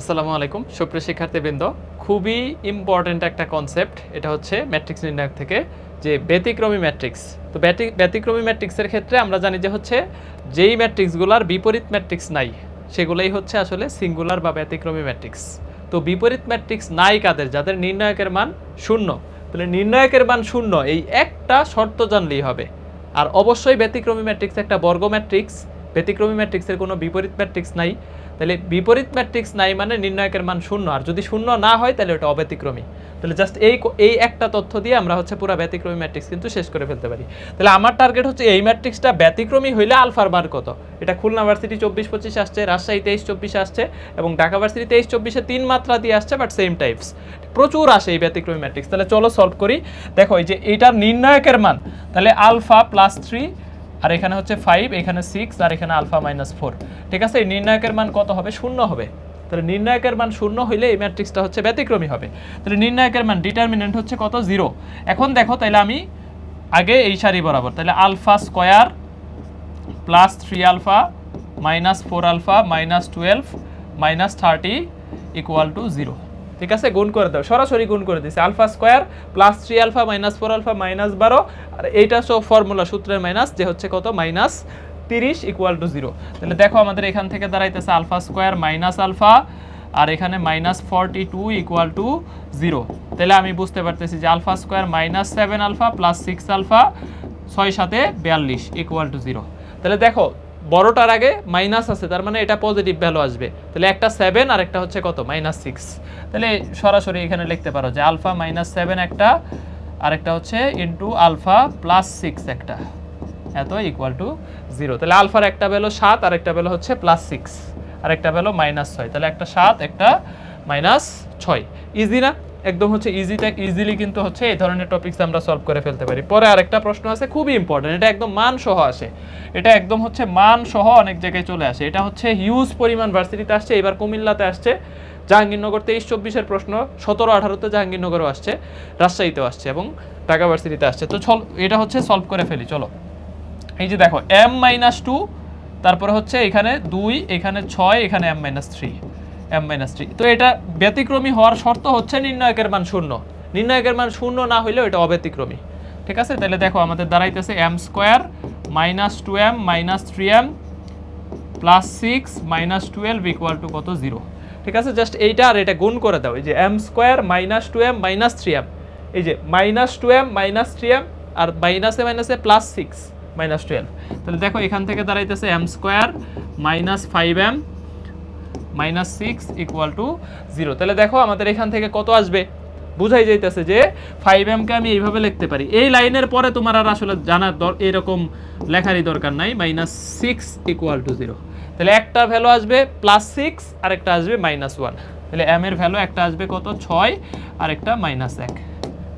আসসালামু আলাইকুম। সুপ্রিয় শিক্ষার্থীবৃন্দ, খুবই ইম্পর্ট্যান্ট একটা কনসেপ্ট এটা হচ্ছে ম্যাট্রিক্স নির্ণায়ক থেকে যে ব্যতিক্রমী ম্যাট্রিক্স তো ব্যতি, ব্যতিক্রমী ম্যাট্রিক্সের ক্ষেত্রে আমরা জানি যে হচ্ছে যেই ম্যাট্রিক্সগুলোর বিপরীত ম্যাট্রিক্স নাই, সেগুলোই হচ্ছে আসলে সিঙ্গুলার বা ব্যতিক্রমী ম্যাট্রিক্স তো বিপরীত ম্যাট্রিক্স নাই কাদের? যাদের নির্ণায়কের মান শূন্য। তাহলে নির্ণায়কের মান শূন্য, এই একটা শর্ত জানলেই হবে। আর অবশ্যই ব্যতিক্রমী ম্যাট্রিক্স একটা বর্গ ম্যাট্রিক্স ব্যতিক্রমী ম্যাট্রিক্সের কোনো বিপরীত ম্যাট্রিক্স নাই। তাহলে বিপরীত ম্যাট্রিক্স নাই মানে নির্ণায়কের মান শূন্য। আর যদি শূন্য না হয়, তাহলে ওটা অব্যতিক্রমী। তাহলে জাস্ট এই এই একটা তথ্য দিয়ে আমরা হচ্ছে পুরো ব্যতিক্রমী ম্যাট্রিক্স কিন্তু শেষ করে ফেলতে পারি। তাহলে আমার টার্গেট হচ্ছে এই ম্যাট্রিক্সটা ব্যতিক্রমী হইলে আলফার বার কত? এটা খুলনা ভার্সিটি চব্বিশ পঁচিশ আসছে, রাজশাহী তেইশ চব্বিশে আসছে এবং ঢাকা ভার্সিটি তেইশ চব্বিশে তিন মাত্রা দিয়ে আসছে বাট সেম টাইপস প্রচুর আসে এই ব্যতিক্রমী ম্যাট্রিক্স। তাহলে চলো সলভ করি। দেখো এই যে এইটার নির্ণায়কের মান, তাহলে আলফা প্লাস থ্রি আর এখানে হচ্ছে ফাইভ এখানে সিক্স আর এখানে আলফা মাইনাস ফোর ঠিক আছে? এই নির্ণায়কের মান কত হবে? শূন্য হবে। তাহলে নির্ণায়কের মান শূন্য হইলে এই ম্যাট্রিক্সটা হচ্ছে ব্যতিক্রমী হবে। তাহলে নির্ণায়কের মান ডিটারমিনেন্ট হচ্ছে কত? জিরো এখন দেখো তাহলে আমি আগে এই সারি বরাবর তাহলে alpha square plus three alpha minus four alpha minus twelve minus thirty equal to zero ঠিক আছে, গুণ করে দাও। সরাসরি গুণ করে দিচ্ছে alpha square plus three alpha minus four alpha minus বারো। আর এইটা সব ফর্মুলা সূত্রের মাইনাস যে হচ্ছে কত? মাইনাস তিরিশ ইকুয়াল টু জিরো তাহলে দেখো আমাদের এখান থেকে দাঁড়াইতেছে আলফা স্কোয়ার মাইনাস আলফা আর এখানে minus forty two equal to zero তাহলে আমি বুঝতে পারতেছি যে alpha square minus seven alpha plus six alpha ছয় সাথে বিয়াল্লিশ ইকুয়াল টু জিরো তাহলে দেখো বড়টার আগে মাইনাস আছে, তার মানে এটা পজিটিভ ভ্যালু আসবে। তাহলে একটা সেভেন আর একটা হচ্ছে কত? মাইনাস সিক্স তাহলে সরাসরি এখানে লিখতে পারো যে আলফা মাইনাস সেভেন একটা, আর একটা হচ্ছে ইন্টু আলফা প্লাস সিক্স একটা। এত ইকুয়াল টু জিরো তাহলে আলফার একটা বেলো সাত, আর একটা বেলো হচ্ছে প্লাস সিক্স আর একটা বেলো মাইনাস ছয়। তাহলে একটা সাত, একটা মাইনাস ছয়। ইজি না? একদম হচ্ছে ইজিটা ইজিলি কিন্তু হচ্ছে এই ধরনের টপিকস আমরা সলভ করে ফেলতে পারি। পরে আরেকটা প্রশ্ন আছে, খুবই ইম্পর্টেন্ট এটা একদম মান সহ আসে। এটা একদম হচ্ছে মান সহ অনেক জায়গায় চলে আসে। এটা হচ্ছে হিউজ পরিমাণ ভার্সিটিতে আসছে, এবার কুমিল্লাতে আসছে। জাহাঙ্গীরনগর তেইশ চব্বিশের প্রশ্ন, সতেরো আঠারোতে জাহাঙ্গীরনগরও আসছে, রাজশাহীতেও আসছে এবং ঢাকা ভার্সিটিতে আসছে। তো চল এটা হচ্ছে সলভ করে ফেলি, চলো। এই যে দেখো এম মাইনাস টু তারপরে হচ্ছে এখানে দুই, এখানে ছয়, এখানে M minus three M minus three তো এটা ব্যতিক্রমী হওয়ার শর্ত হচ্ছে নির্ণায়কের মান শূন্য। নির্ণায়কের মান শূন্য না হইলেও এটা অব্যতিক্রমী। ঠিক আছে? তাহলে দেখো আমাদের দাঁড়াইতেছে M square minus two M minus three M plus six minus twelve equal to কত? জিরো ঠিক আছে? জাস্ট এইটা আর এটা গুণ করে দাও। এই যে M square minus two M minus three M এই যে minus two M minus three M আর মাইনাসে মাইনাসে প্লাস সিক্স মাইনাস টুয়েলভ তাহলে দেখো এখান থেকে দাঁড়াইতেছে M square minus five M minus six equal to zero তাহলে দেখো আমাদের এখান থেকে কত আসবে? বুঝাই যাইতেছে যে ফাইভ এমকে আমি এইভাবে লিখতে পারি। এই লাইনের পরে তোমার আর আসলে জানার দর, এরকম লেখারই দরকার নাই। Minus six equal to zero তাহলে একটা ভ্যালু আসবে প্লাস সিক্স আর একটা আসবে মাইনাস ওয়ান তাহলে এম এর ভ্যালু একটা আসবে কত? ছয় আর একটা মাইনাস এক।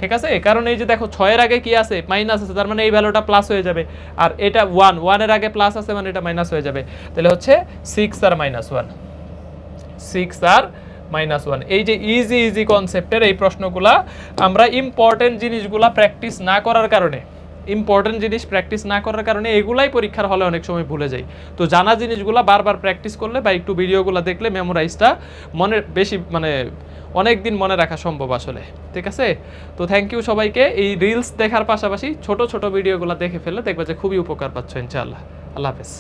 ঠিক আছে? কারণ এই যে দেখো ছয়ের আগে কি আছে? মাইনাস আছে, তার মানে এই ভ্যালুটা প্লাস হয়ে যাবে। আর এটা ওয়ান ওয়ানের আগে প্লাস আছে মানে এটা মাইনাস হয়ে যাবে। তাহলে হচ্ছে সিক্স আর মাইনাস ওয়ান সিক্স আর মাইনাস ওয়ান এই যে ইজি ইজি কনসেপ্টের এই প্রশ্নগুলা, আমরা ইম্পর্টেন্ট জিনিসগুলা প্র্যাকটিস না করার কারণে ইম্পর্টেন্ট জিনিস প্র্যাকটিস না করার কারণে এগুলাই পরীক্ষার হলে অনেক সময় ভুলে যাই। তো জানা জিনিসগুলা বারবার প্র্যাকটিস করলে বা একটু ভিডিওগুলো দেখলে মেমোরাইজটা মনে, বেশি মানে অনেক দিন মনে রাখা সম্ভব আসলে। ঠিক আছে? তো থ্যাংক ইউ সবাইকে। এই রিলস দেখার পাশাপাশি ছোট ছোট ভিডিওগুলো দেখে ফেললে দেখবে যে খুবই উপকার পাচ্ছ ইনশাআল্লাহ। আল্লাহ হাফেজ।